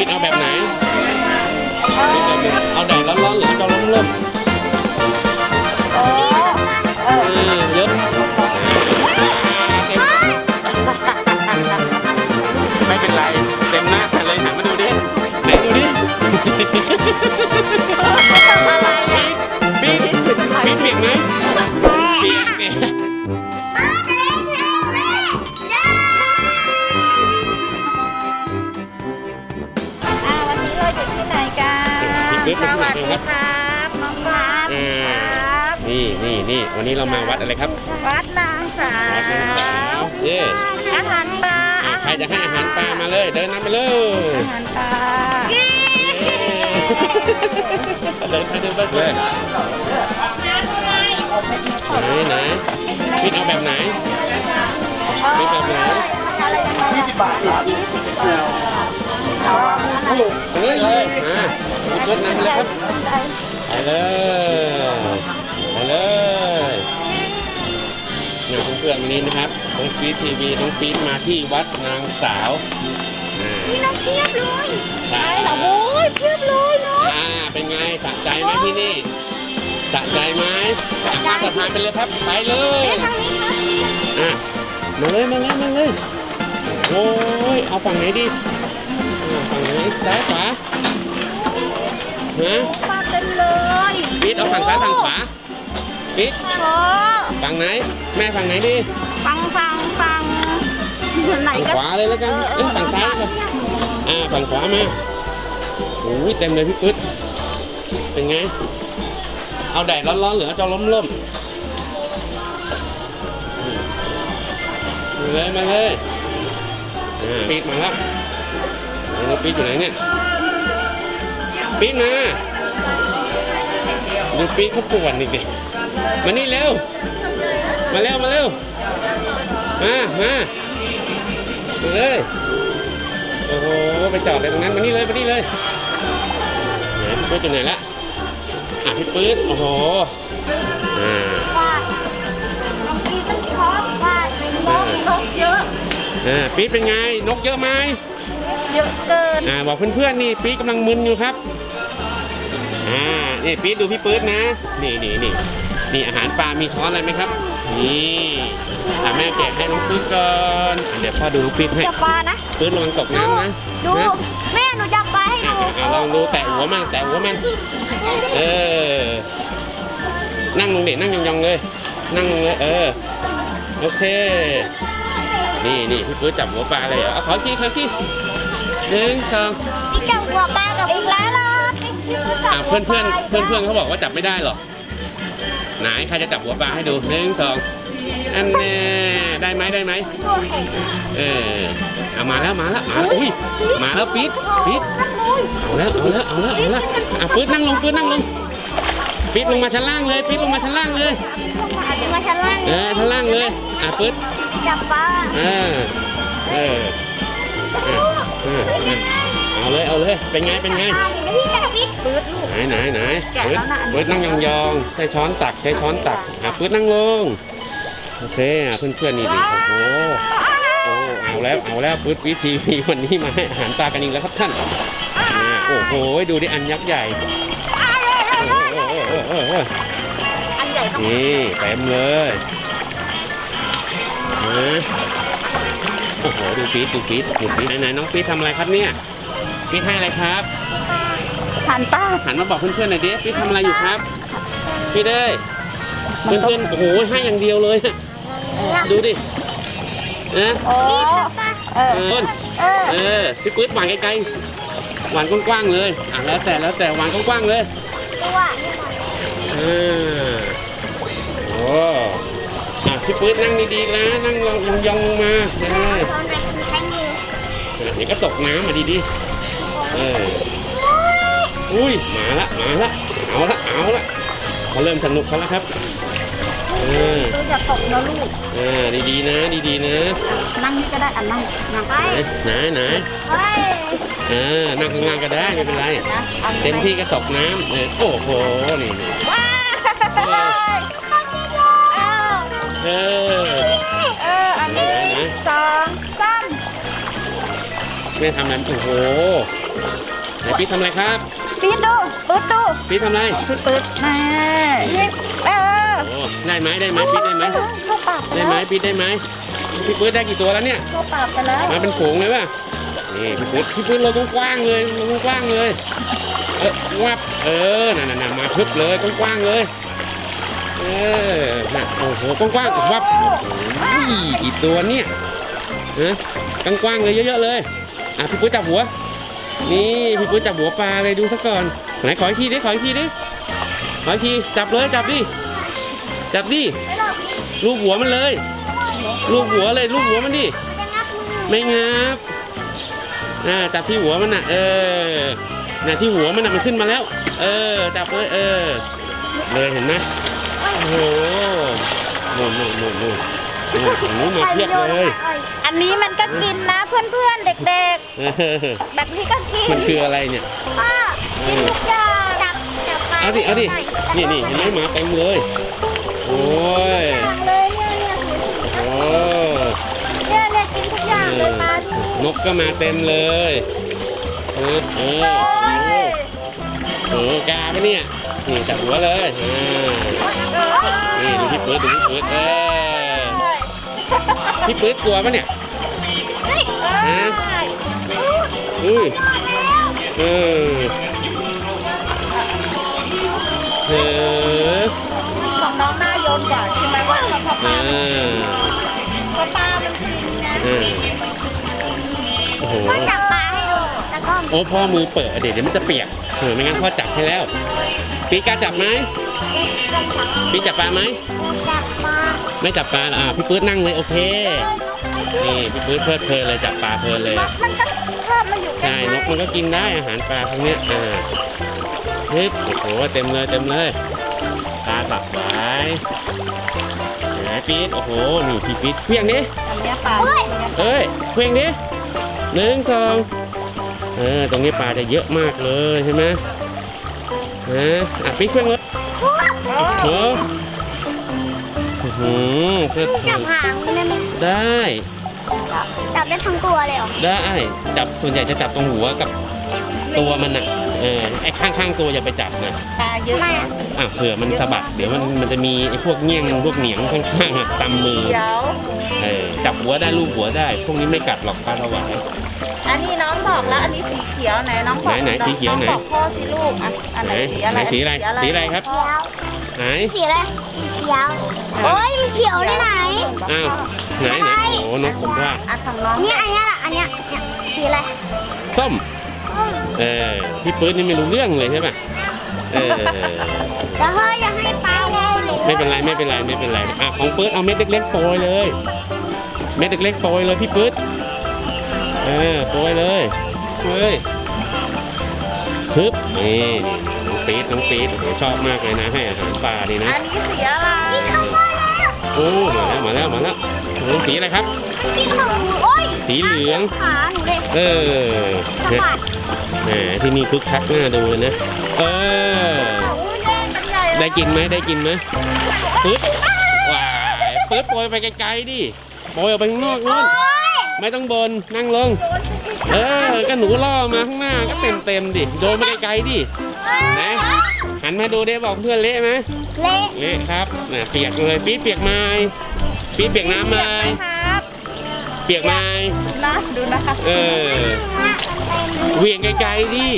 พี่เอาแบบไหนเอาแดดร้อนๆหรือเอาร้อนเอๆเอออเยอะไม่เป็นไร เต็มหน้าแต่เลยหันมาดูดิ ไหนดูดิทำอะไร กันสวัสดีครับน้องครับอ่าครับนี่นี่นี่วันนี้เรามาวัดอะไรครับวัดนางสาวัดนางสาววเย้อาหารปลาอะใครจะให้อาหารปลามาเลย เดินนำไปเลยอาหารปลาเดินไปเดินไปเลยไหนไหนพี่เอาแบบไหนพี่แบบไหนยี่สิบบาทครับ ตรงนี้เลยมาพี่รถนำไปเลยครับไปเลยไปเลยเนี่ยเพื่อนๆวันนี้นะครับน้องฟีดทีวีน้องฟีดมาที่วัดนางสาวอ่ามีน้ำเพียบเลยใช่โอ้ยเพียบเลยเนาะอ่าเป็นไงสะใจไหมที่นี่สะใจไหมอะมาสะพานไปเลยครับไปเลยทางนี้ครับอะมาเลยมาเลยมาเลยโอ้ยเอาฝั่งไหนดี ฝั่งไหนซ้ายขวาฮะมาเต็มเลยปิดเอาฝั่งซ้ายฝั่งขวาปิดโอ้ฝั่งไหน แม่ฝั่งไหนดีฟังฟังฟังไหนฝั่งก็ขวาเลยแล้วกันเอ้ยฝั่งซ้ายกันอ่าฝั่งขวามาโอ้ยเต็มเลยพี่ปึ๊ดเป็นไง เอาแดดร้อนๆหรือเอาจะล้มๆมาเลยมาเลยอ่าปีดมาแล้วเอา ปีดอยู่ไหนเนี่ยปีดมาดูปีดเขาปวดนี่ดิมานี่เร็วมาเร็วมาเร็วมามามาเลยโอ้โหไปจอดเลยตรงนั้นมานี่เลยมานี่เลยไหนพี่ปื๊ดอยู่ไหนละอะพี่ปื๊ดโอ้โหอ่าว่าน้องปีต้องชอบว่าน้องนกเยอะอ่าปี๊ดเป็นไงนกเยอะไหม เยอะเกิน อ่าบอกเพื่อนๆนี่ปี๊ดกำลังมึนอยู่ครับ อ่านี่ปี๊ดดูพี่ปื๊ดนะ นี่นี่นี่นี่อาหารปลา มีช้อนอะไรไหมครับ นี่อะแม่แกะให้น้องปื๊ดก่อนอะเดี๋ยวพ่อดูน้องปี๊ดให้จับปลานะ ปื๊ดระวังตกดูน้ำนะดูนะแม่หนูจับปลาให้อะดูอะลองดูแตะหัวมันแตะหัวมัน เออ นั่งลงดินั่งยองๆเลย นั่งลงเลยเออ โอเค นี่นี่พี่ปื๊ดจับหัวปลาเลยเหรอเอาขออีกทีขออีกที หนึ่งสองพี่จับหัวปลากับอีกแล้วล่ะอะเพื่อนเพื่อนเพื่อนเพื่อนๆเขาบอกว่าจับไม่ได้หรอกไหนใครจะจับหัวปลาให้ดูหนึ่งสองอันแน่ได้ไหมได้ไหมตัวแข็งเออเอามาแล้วมาแล้วมาแล้วอุ้ยมาแล้วปี๊ดปี๊ดเอาแล้วเอาแล้วเอาแล้วเอาแล้วอะปื๊ดนั่งลงปื๊ดนั่งลงปี๊ดลงมาชั้นล่างเลยปี๊ดลงมาชั้นล่างเลยมาชั้นล่างเออชั้นล่างเลยอะปื๊ดจับปลาเออเออเออเออเอาเลยเอาเลยเป็นไงเป็นไงพี่จับพี่ปืดลูก ไหนไหนไหนแกะปื๊ดแล้วนะปื๊ดนั่งยองๆใช้ช้อนตักใช้ช้อนตักอะปื๊ดนั่งลงโอเคอะเพื่อนๆนี่ดิโอ้โหโอ้เอาแล้วเอาแล้วปื๊ดวิธีมีวันนี้มาให้อาหารปลากันอีกแล้วครับท่านอ่าโอ้โหดูดิอันยักษ์ใหญ่โอ้โหโอ้โหโอ้โหอันใหญ่ต้องนี่เต็มเลยนะ โอ้โหดูปี๊ดดูปี๊ดดูปี๊ดไหนๆน้องปี๊ดทำอะไรครับเนี่ยปี๊ดให้อะไรครับหันป้าหันมาบอกเพื่อนๆหน่อยดิปี๊ดทำอะไรอยู่ครับพี่เด้ยเพื่อนๆโอ้โหให้อย่างเดียวเลย ดูดินะโอ้เออเออเออเออพี่ปื๊ดหวานไกลๆหวานกว้างๆเลยอะแล้วแต่แล้วแต่หวานกว้างๆเลยตัวอ่าโอ้อะพี่ปื๊ดนั่งดีๆนะนั่งยองยองๆลงมาเออ เดี๋ยวก็ตกน้ำมาดีๆเอออุ้ยมาละมาละเอาละเอาละเขาเริ่มสนุกเขาแล้วครับเออตัวจะตกนะลูกอ่าดีๆนะ ดีๆนะ นั่งนี่ก็ได้อะนั่งนั่งไปไหนไหนไหนเฮ้ยเออนั่งข้างล่างก็ได้ไม่เป็นไรนะอาเต็มที่ก็ตกน้ำเออโอ้โหนี่นี่ว้าเออเอออันนี้ไหนไหนสองสาม แม่ทำอะไรโอ้โหไหนปี๊ดทำอะไรครับปีดดูปืดดูปี๊ดทำอะไรปืดปืดมานี่เออโอ้ได้ไหมได้ไหมปี๊ดได้ไหมเข้าปากปได้แล้วไหมปี๊ดได้ไหมพี่ปื๊ดได้กี่ตัวแล้วเนี่ย เข้าปากไปแล้วมาเป็นฝูงเลยป่ะ นี่พี่ปื๊ดพี่ปื๊ดเราต้องกว้างเลยเราต้องกว้างเลย เออวับเออน่ะน่ะน่ะมาพึบเลยกว้างๆเลย เออน่ะโอ้โหกว้างๆวับโอ้ยกี่ตัวเนี่ยฮะกว้างๆเลยเยอะๆเลย อะพี่ปื๊ดจับหัว นี่พี่ปื๊ดจับหัวปลาเลยดูซะก่อนไหนขออีกทีดิขออีกทีดิขออีกทีจับเลยจับดิจับดิลูบหัวมันเลยลูบหัวเลยลูบหัวมันดิไม่งับอ่าจับที่หัวมันน่ะ เออน่ะที่หัวมันน่ะมันขึ้นมาแล้ว เออจับเลยเออ เลยเห็นไหมโอ้โหโน่นโน่นโน่นโน่นโน่นโอ้โหมาเพียบเลย อันนี้มันก็กินนะเพื่อนๆเด็กเออๆแบบนี้ก็กินมันคืออะไรเนี่ยป้ากินทุกอย่างจับจับเอาดิเอาดินี่นี่เห็นไหมหมาเต็มเลย โอ้ยเลยเนี่ยเนี่ยสีโอ้เนี่ยเนี่ยกินทุกอย่างเลยมาที่นี่นกก็มาเต็มเลยเออเออโอ้โหกาปะเนี่ยนี่จับหัวเลยอ่านี่ดูพี่ปื๊ดดูพี่ปื๊ดเออพี่ปื๊ดกลัวปะเนี่ย ฮะอุ้ยเออเออของน้องหน้าโยนกว่าใช่ไหมว่าเราพอปลาาพอปลามันกินนะเออโอ้โหพ่อจับปลาให้ดูแล้วก็โอ้พ่อมือเปิดเดี๋ยวเดี๋ยวมันจะเปียกเออไม่งั้นพ่อจับให้แล้วปีกาจับไหมปีจับปลาไหมจับปลา ไม่จับปลาเหรออ่าพี่ปื๊ดนั่งเลยโอเค นี่พี่ปื๊ดเพลิดเพลินเลยจับปลาเพลินเลย มันก็ชอบมาอยู่ใกล้ใช่นกมันก็กินได้อาหารปลาพวกเนี้ยอ่าเฮ้ยโอ้โหเต็มเลยเต็มเลยปลาตักไว้ไหนปี๊ดโอ้โหนี่พี่ปี๊ดเพียงดิอันเนี้ยปลาเอ้ยเพียงดิหนึ่งสองเออตรงนี้ปลาจะเยอะมากเลยใช่ไหมฮะอะปี๊ดเพียงเลยโอ้โห โอ้โหเพื่อจับหางได้ไหมได้ จับได้ทั้งตัวเลยเหรอ ได้จับส่วนใหญ่จะจับตรงหัวกับตัวมันน่ะ เออไอ้ข้างๆตัวอย่าไปจับนะปลาเยอะมากอะเผื่อมันสะบัด เดี๋ยวมันมันจะมีไอ้พวกเงี้ยงพวกเหนียงข้างๆอะตำมือ เดี๋ยว เออจับหัวได้ลูบหัวได้ พวกนี้ไม่กัดหรอกปลาถวายอันนี้น้องบอกแล้ว อันนี้สีเขียวไหนน้องบอกไหนไหนสีเขียวไหน องบอกพ่อสิลูกอะอันไหนสีอะไรไหนสีอะไรสีอะไรครับพ่อ ไหน สีอะไรสีเขียวโอ้ยมันเขียวได้ไหน อ้าว ไหนไหนโอ้โหนกผมว่าอันของน้องเนี่ยอันเนี้ยอันเนี้ยเนี่ยสีอะไรส้มเออพี่ปื๊ดนี่ไม่รู้เรื่องเลยใช่ป่ะเออ แล้วพ่ออยากให้ปลาไว้ไม่เป็นไรไม่เป็นไรไม่เป็นไรอะของปื๊ดเอาเม็ดเล็กๆโปรยเลย เม็ดเล็กๆโปรยเลยพี่ปื๊ดเออโปรยเลยเฮ้ยฮึบนี่ น้องปี๊ดน้องปี๊ดโอ้โหชอบมากเลยนะให้อาหารปลาดีนะอันนี้สีอะไรโอ้มาแล้วมาแล้วมาแล้วโอ้สีอะไรครับ สีหนูโอ้ยสีเหลืองขาหนูเลยเออสะเนี่ยบัดแหมที่นี่คึกคักน่าดูเลยนะเออโอ้ยแย่กันใหญ่เลยได้กินไหมได้กินไหมปึ๊ดว้ายปึ๊ดโปรยไปไกลๆดิโปรยออกไปข้างนอกนู่นโอ้ยไม่ต้องบนนั่งลง เออก็หนูล่อมาข้างหน้าก็เต็มเต็มๆดิโดนไปไกลๆดิ ไหนหันมาดูได้บอกเพื่อนเละไหมเละเละครับน่ะเปียกเลยปี๊ดเปียกไม้ปี๊ดเปียกน้ำไม้ครับเปียกไม้นะดูนะคะเออเหวี่ยงไกลๆดิ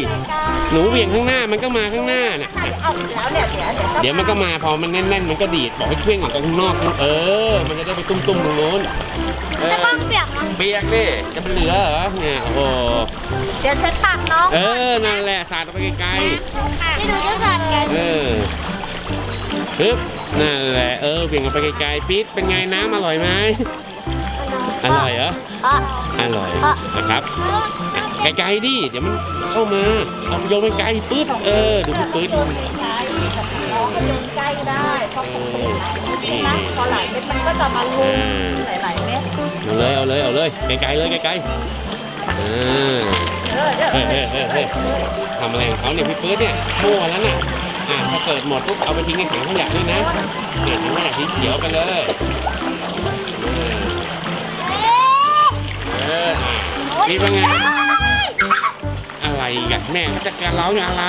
หนูเหวี่ยงข้างหน้ามันก็มาข้างหน้าน่ะเอาแล้วเนี่ยเดี๋ยวเดี๋ยวเดี๋ยวมันก็มาพอมันแน่นๆมันก็ดีดบอกให้เคลื่อนออกไปข้างนอก เออ มันจะได้ไปตุ้มๆตรงโน้น เออจะต้องเปียกนะเปียกดิจะเป็นเหลือเหรอเนี่ยโอ้โหเดี๋ยวเช็ดปากน้องเออนั่นแหละสาดออกไปไกลที่ดูจะสัตว์กันๆเออปึ๊บนั่นแหละเออเบี่ยงออกไปไกลๆปี๊ดเป็นไงน้ำอร่อยไหมอร่อยเหรออะอร่อยนะครับอะไกลๆดิเดี๋ยวมันเข้ามาเอาโยนไปไกลปึ๊บเออดูพี่ปื๊ด โยนใช้น้องก็โยนใกล้ได้เพราะผมเป็นหลายเม็ดนะพอหลายเม็ดมันก็จะมาลุมหลายๆเม็ดเอาเลยเอาเลยเอาเลยไกลๆเลยไกลๆอ่าเออเดี๋ยวเฮ้ยเฮ้ยเฮ้ยทำอะไรของเขาเนี่ยพี่ปื๊ดเนี่ยมั่วแล้วน่ะอ่าพอเกิดหมดปุ๊บเอาไปทิ้งในถังขยะด้วยนะเนี่ยถังขยะสีเขียวไปเลยเออเอออะนี่เป็นไงอะไรอะไรอีกันแม่เขาจะการร้องอะไร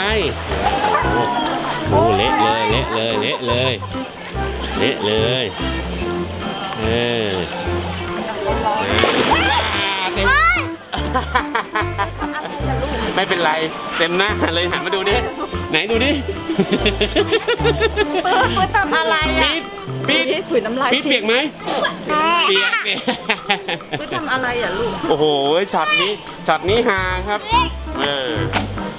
อ้โหเละเลยเละเลยเละเลยเละเลยเอออ่าเต็มไม่เป็นไร เต็มหน้าเลยหันมาดูดิไหนดูดิปืนปืนทำอะไรอะปี๊ดปี๊ดถุยน้ำลายปี๊ดเปียกไหมเปียกเปียกปืนทำอะไรอะลูกโอ้โหช็อตนี้ช็อตนี้ฮาครับ เออ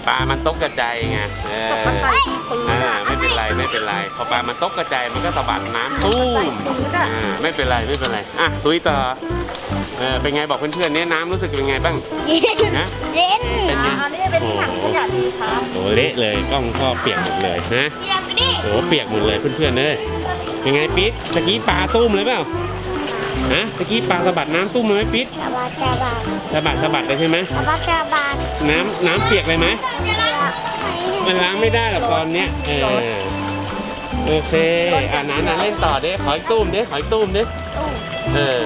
ปลามันตกกระจายไงเออตกกระจายปืนอ่าอะไม่เป็นไรไม่เป็นไรพอปลามันตกกระจายมันก็สะบัดน้ำตู้มตกกระจายปืนอะอ่าไม่เป็นไรไม่เป็นไรอะทุยต่อเออเป็นไงบอกเพื่อนๆเนี่ยน้ำรู้สึกเป็นไงบ้างนะเล่นเป็นไงอ่าอันนี้เป็นถังขยะดีครับโอ้เละเลยกล้องพ่อเปียกหมดเลยนะเรียกไปดิโอ้เปียกหมดเลยเพื่อนๆเลยเป็นไงปิ๊ดตะกี้ปลาตุ้มเลยเปล่า ฮะตะกี้ปลาสะบัดน้ำตุ้มเลยไหมปิ๊ดชาบาชาบาสะบัดสะบัดเลยใช่ไหมชาบาชาบาน้ำน้ำเปียกเลยไหมมันล้างไม่ได้หรอกตอนเนี้ยเออโอเคอ่านั้นนะเล่นต่อเด้ขออีกตุ้มเด้ขออีกตุ้มเด้เออ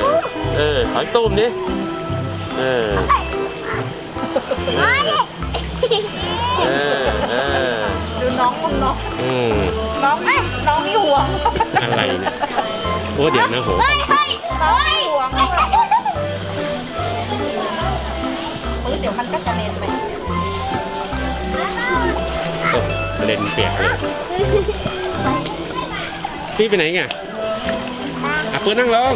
เออขออีกตุ้มเด้เออเออเออดูน้องมึงน้องเออน้องน้องห่วงอะไรเนี่ยโอ้เดี๋ยวนะโหเฮ้ยเฮ้ย น้องเฮ้ยห่วงปืนเดี๋ยวมันก็กระเด็นไปโอ้ประเด็นเปียกเลยพี่ไปไหนไงอะปืนนั่งลง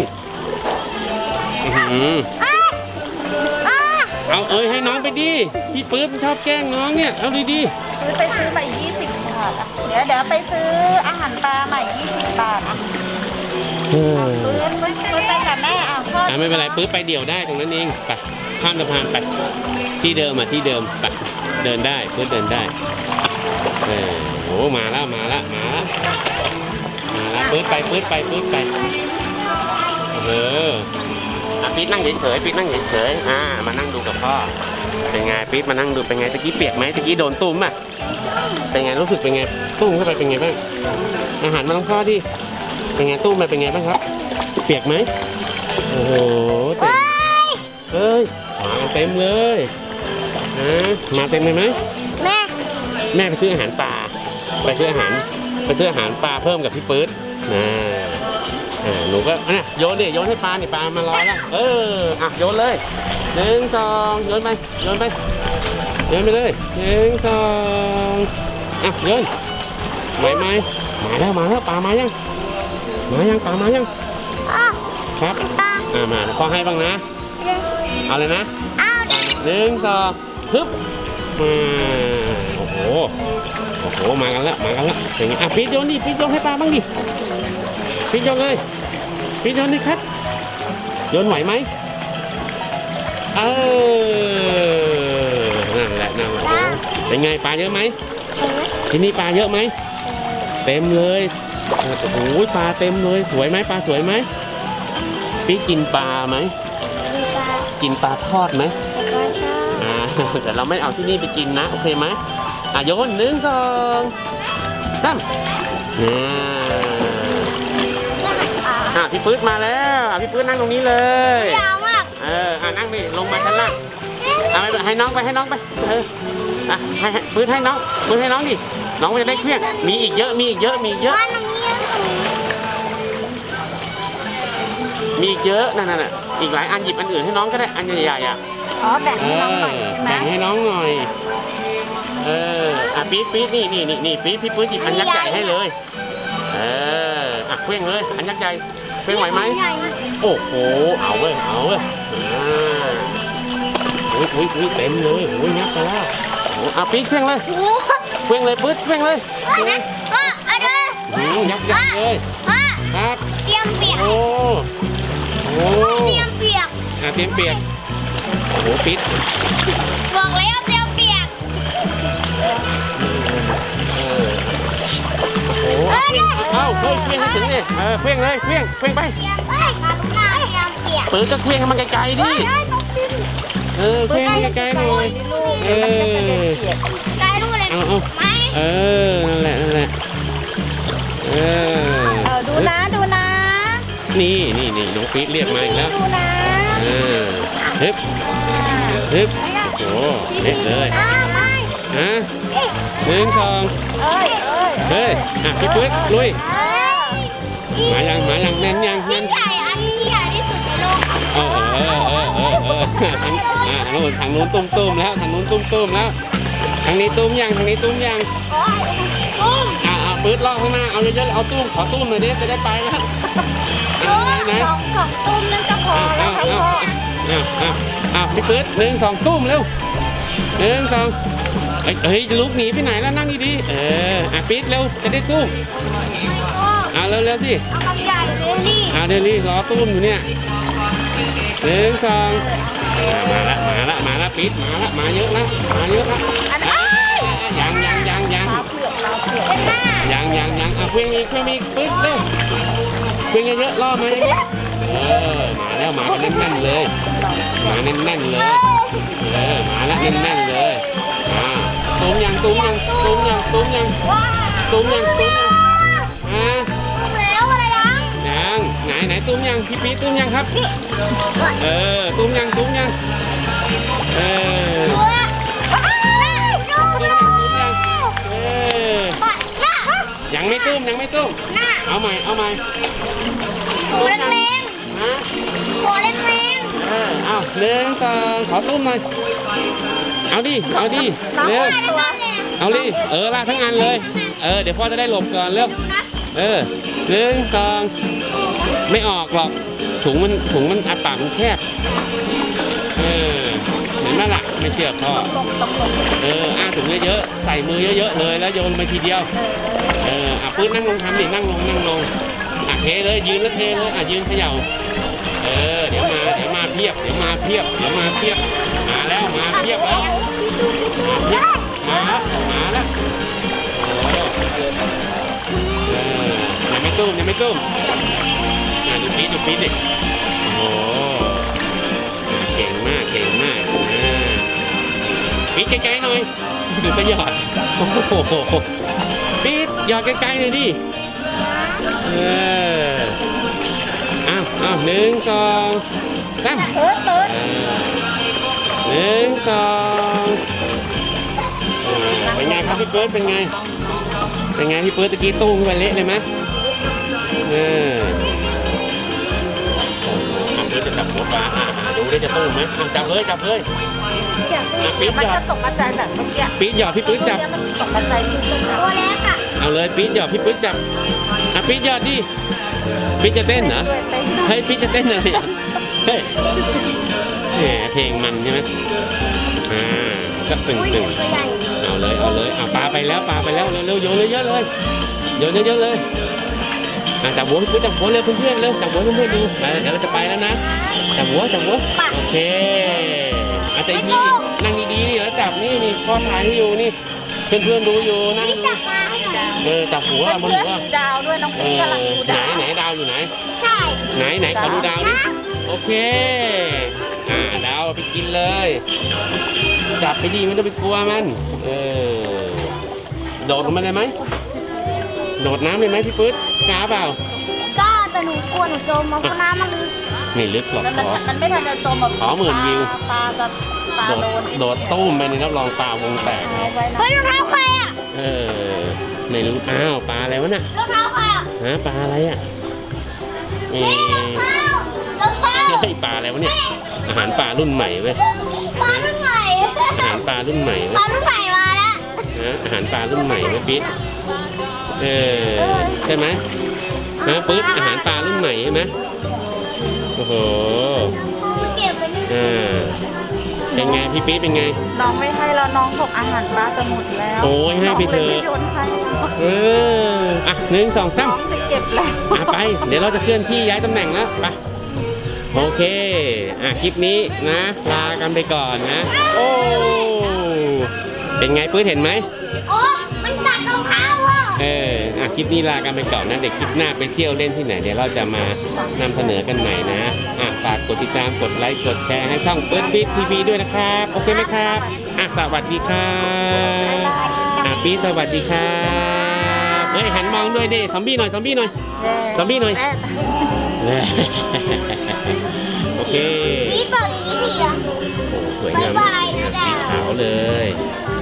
เอาเอ้ยให้น้องไปดิ พี่ปื๊บชอบแกล้งน้องเนี่ย เอาดีซื้อไปซื้อใหม่ยี่สิบบาทเดี๋ยวเดี๋ยวไปซื้ออาหารปลาใหม่ยี่สิบบาทอะ อืมไปกับแม่อะพ่ออะไม่เป็นไรปื๊บไปเดี่ยวได้ตรงนั้นเองไปข้ามสะพานไป ที่เดิมอะที่เดิมไปเดินได้ปื๊บเดินได้เออโอ้มาแล้วมาแล้วมาแล้วมาแล้วปื๊บไปปื๊บไปปื๊บไปเอออะปี๊ดนั่งเฉยๆปี๊ดนั่งเฉยๆอ่ามานั่งดูกับพ่อเป็นไงปี๊ดมานั่งดูเป็นไงตะกี้เปียกไหมตะกี้โดนตุ้มอะเป็นไงรู้สึกเป็นไงตุ้มเข้าไปเป็นไงบ้างอาหารมาลองพ่อดิ เป็นไงตุ้มไปเป็นไงบ้างครับ เปียกไหมโอ้โหเต็มเฮ้ยมากันเต็มเลยฮะมาเต็มเลยไหมแม่แม่ไปซื้ออาหารปลาไปซื้ออาหารไปซื้ออาหารปลาเพิ่มกับพี่ปื๊ดนะอ่าหนูก็อะโยนดิโยนให้ปลานี่ปลามารอแล้วเอออะโยนเลยหนึ่งสองโยนไปโยนไปโยนไปเลยหนึ่งสองอะโยนไหวไหมมาแล้วมาแล้วปลามายัง มายังปลามายังอ้าวครับตาอ่ามาพ่อให้บ้างนะเอาเลยนะอ้าวหนึ่งสองฮึบมาโอ้โหโอ้โหมากันแล้วมากันแล้วอย่างงี้อะพีทโยนดิพีทโยนให้ปลาบ้างดิพีทโยนเลยพีทโยนดิครับโยนไหวไหมเออนั่นแหละนั่นแหละโอ้โหเป็นไงปลาเยอะไหมที่นี่ปลาเยอะไหมเต็มเลย โอ้โหปลาเต็มเลย สวยไหมปลาสวยไหมพี่กินปลาไหมมีตากินปลาทอดไหมแต่ก็ชอบอ่าแต่เราไม่เอาที่นี่ไปกินนะ โอเคไหมอะโยนหนึ่งสองสามเนี่ยอะพี่ปื๊ดมาแล้วอะพี่ปื๊ดนั่งตรงนี้เลยยาวมากเอออะนั่งดิลงมาชั้นล่างอะไม่เป็นไรให้น้องไปให้น้องไปเอออะให้ให้ปื๊ดให้น้องปื๊ดให้น้องดิน้องจะได้เครียดมีอีกเยอะมีอีกเยอะมีอีกเยอะ มีอีกเยอะนั่นน่ะอีกหลายอันหยิบอันอื่นให้น้องก็ได้อันใหญ่ๆอะอ๋อแบ่งเอให้น้องหน่อยอใช่ไหมแบ่งให้น้องหน่อย เอออะปี๊ดปี๊ดนี่นี่นี่นี่ปี๊ดพี่ปื๊ดหยิบอันยักษ์ใหญ่ให้เลย เอออะเคว้งเลยอันยักษ์ใหญ่เคว้งไหวไหมใหญ่มากโอ้โห เอาเว้ย เอาเว้ยอ่าอุ้ยอุ้ยอุ้ยเต็มเลยอุ้ยยักษ์ไปแล้วโอ้อะปี๊ดเคว้งเลย โอ้โหเคว้งเลยปื๊ดเคว้งเลยนะพ่อเอาดูอืมยักษ์ใหญ่เลยพ่อครับ เตรียมเปียกโอ้โห เตรียมเปียก อะเตรียมเปียกโอ้โหปี๊ดบอกแล้วเตรียมเปียกเออโอ้โหเอ้าเฮ้ยเคลี้ยงให้ถึงเนี่ยเออเคลี้ยงเลยเคลี้ยงเคลี้ยงไป เตรียมเอ้ยมาลูกหน้าเตรียมเปียกปืนก็เคลี้ยงให้มันไกลๆดิเฮ้ยต้องปิ้นเออเคลี้ยงให้ไกลๆหน่อยเออไกลรู้เลยเอาเอา ไหมเออ นั่นแหละ นั่นแหละ เออ เออดูนะดู นะนี่นี่นี่น้องปี๊ดเรียกมาอีกแล้วดูนะเออฮึบฮึบโอ้เละเลยอ้าวมาฮะหนึ่งสองเอ้ยเอ้ยเฮ้ยอะพี่ปื๊ดลุยเอ้ยมายังมายังแน่นยังยิ่แน่งนใหญ่อันที่ใหญ่ที่สุดในโลกครับเออเออเออเออเออทางอ่าทางนู้นทางนู้นตุ้มตุ้มแล้วทางนู้นตุ้มตุ้มแล้วทางนี้ตุ้มยังทางนี้ตุ้มยังโอ้ยตุ้มอ่าเอาปื๊ดล่อข้างหน้าเอาเยอะๆเอาตุ้มขอตุ้มหน่อยดิจะได้ไปแล้ว อะไหนสองสองตุ้มนั่นก็พอแล้วอ้าวค่ะอ้าวอ้าวอ้าวอ้าวพี่ปื๊ดหนึ่งสองตุ้มเร็วหนึ่งสองเอ้ยเฮ้ยจะลุกหนีไปไหนแล้วนั่งดีๆเอออะปี๊ดเร็วจะได้ตุ้มโอ้อ่าเร็วๆสิเอาคำใหญ่เลยนี่ อ่าเดลี่รอตุ้มอยู่เนี่ยหนึ่งสองอ่ามาละมาละมาละปี๊ดมาละมาเยอะละมาเยอะละอันอ่านี้ยังยังยังยังเผือกลาเผือกเป็นหน้ายังยังยังอะเพียงอีกเพียงอีกปึ๊ดเร็ว เพียงเยอะๆล่อมาเยอะๆเออมาแล้วมากันแน่นๆเลยมาแน่นๆเลยเออมาแล้วแน่นๆเลยอ่าตุ้มยังตุ้มยังตุ้มยังตุ้มยังว้าตุ้มยังตุ้มยังอ่าแล้วอะไรยังยังไหนไหนตุ้มยังพี่ปี๊ดตุ้มยังครับเออตุ้มยังตุ้มยังเออตัวหน้าดูตุ้มยังตุ้มยังเออหน้ายังไม่ตุ้มยังไม่ตุ้มหน้า เอาใหม่ เอาใหม่หัวแรงฮะๆหัวแรงเออเอาหนึ่งสองขอตุ้มหน่อย เอาดิ เอาดิน้องเร็วว่าตัวเอาดิ เออลากทั้งอันเลย เออ เดี๋ยวพ่อจะได้หลบก่อนเร็ว เออหนึ่งสองไม่ออกหรอก ถุงมันถุงมันอับปากมันแคบ เออ เห็นไหมล่ะ ไม่เชื่อพ่อลงตรงลงเอออ้าถุงเยอะๆ ใส่มือเยอะๆเลยแล้วโยนไปทีเดียว เอออะปื้นนั่งลงทำดินั่งลงนั่งลงอะเทเลยยืนแล้วเทเลยอะยืนเขย่าเออเดี๋ยวมาเดี๋ยวมาเพียบเดี๋ยวมาเพียบเดี๋ยวมาเพียบมาแล้วมาเพียบแล้วมาเพียบมาแล้วมาแล้วโอ้เออยังไม่ตุ้มยังไม่ตุ้มอะดูปีดดูปีดดิโอ้เก่งมากเก่งมากอ่าปีดไกลๆหน่อยดูไปหยอดโอ้โห หยอดไกลๆหน่อยดิ เอออ้าวอ้าวหนึ่งสองสามเติร์ดเติร์ดเออหนึ่งสองอ่าเป็นไงครับพี่เปิร์ดเป็นไง เป็นไงพี่เปิร์ดตะกี้ตู้ขึ้นไปเละเลยไหมเออโอ้โหอะเปิร์ดจะจับหัวปลาอ่าอ่าดูได้จะตู้ไหมอะจับเลยจับเลยอยากอะปี๊ปี๊ดมันหยอดจะตกกระจายแบบเมื่อกี้ปี๊ดหยอดพี่เปิร์ดจับเนี่ยมันตกกระจายที่ต้นตัวเล็กอะ เอาเลยปี๊ดหยอดพี่ปิร์ดจับอะปี๊ดหยอดดิปี๊ดจะเต้นเหรอเฮ้ยพี่จะเต้นอะไรอะเฮ้ยแหมเพลงมันใช่ไหมอ่าก็ตึงตึงเอาเลยเอาเลยเอาปลาไปแล้วปลาไปแล้วเร็วเร็วโยนเลยเยอะเลยโยนเยอะๆเลยอะจับหัวพี่จับหัวเร็วเพื่อนๆเร็วจับหัวเพื่อนๆดูเดี๋ยวเราจะไปแล้วนะจับหัวจับหัวโอเคอาจจะดีนั่งดีๆนี่แล้วจับนี่นี่พ่อถ่ายให้อยู่นี่เพื่อนๆดูอยู่นั่งดู เออจับหัวบนเพื่อนหัวๆมีดาวด้วยน้องเอปี๊อกำลังดูไหนดาวไหนดาวอยู่ไหน ใช่ไหนไหนขอดูดาวดิโอเค อ่าดาวเอาไปกินเลย จับไปดีไม่ต้องไปกลัวมัน เออ โดดลงมาเลยไหม โดดน้ำเลยไหมพี่ปื๊ดกล้าเปล่า ก็แต่หนูกลัวหนูจมมาเพราะน้ำมันลึกไม่ลึกหรอกมันขอมันไม่ทันจะจมแบบขอหมื่นวิว ปลาจะปลาโดดโดนโดดตุ้มไปในรับรองปลาวงแตกเอาไว้นะเฮ้ยรองเท้าใครอะ เออ ไม่รู้อ้าวปลาอะไรวะน่ะรองเท้าใครอะฮะปลาอะไรอะเอเฮ้ยรองเท้ารองเท้าเฮ้ยปลาอะไรวะเนี่ยอาหารปลารุ่นใหม่เว้ยปลารุ่นใหม่อาหารปลารุ่นใหม่ปเว้ลายรุ่นใหม่มาแล้วฮะอาหารปลารุ่นใหม่ไหมปิ๊ดเออใช่ไหมฮะปึ๊ดอาหารปลารุ่นใหม่ใช่ไหมโอ้โห เก็บไปนี่อ่า เป็นไงพี่ปิ๊ดเป็นไง น้องไม่ให้แล้วน้องบอกอาหารปลาจะหมดแล้วโอ้ยให้ไปเถอะ น้งลยม่โยนให้แล้วเอออะหนึ่งสองสามน้องจะเก็บแล้วอะไป เดี๋ยวเราจะเคลื่อนที่ย้ายตำแหน่งแล้วไปโอเคอะคลิปนี้นะลากันไปก่อนนะ โอ้เป็นไงปื้ดเห็นไหม คลิปนี้ลากันไปก่อนนะ เด็กคลิปหน้าไปเที่ยวเล่นที่ไหนเดี๋ยวเราจะมานำเสนอกันใหม่นะอะฝากกดติดตามกดไลค์กดแชร์ให้ช่องเปิดบิ๊ทีวีด้วยนะครับ โอเคไหมครับอะสวัสดีครับอะปี๊ดสวัสดีครับเฮ้ยหันมองด้วยดิซอมบี้หน่อยซอมบี้หน่อยซอมบี้หน่อยแม่โอเคนี่เปิดอีกทีอะโอ้สวยงามบ๊ายบายนะสีขาวเลยบ